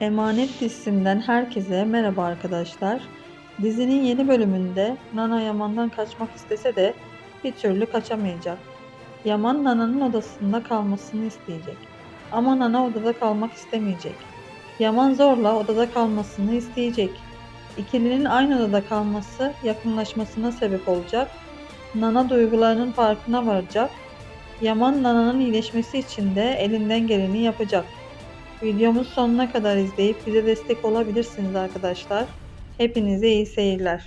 Emanet dizisinden herkese merhaba arkadaşlar. Dizinin yeni bölümünde Nana Yaman'dan kaçmak istese de bir türlü kaçamayacak. Yaman Nana'nın odasında kalmasını isteyecek. Ama Nana odada kalmak istemeyecek. Yaman zorla odada kalmasını isteyecek. İkilinin aynı odada kalması yakınlaşmasına sebep olacak. Nana duygularının farkına varacak. Yaman Nana'nın iyileşmesi için de elinden geleni yapacak. Videomuz sonuna kadar izleyip bize destek olabilirsiniz arkadaşlar. Hepinize iyi seyirler.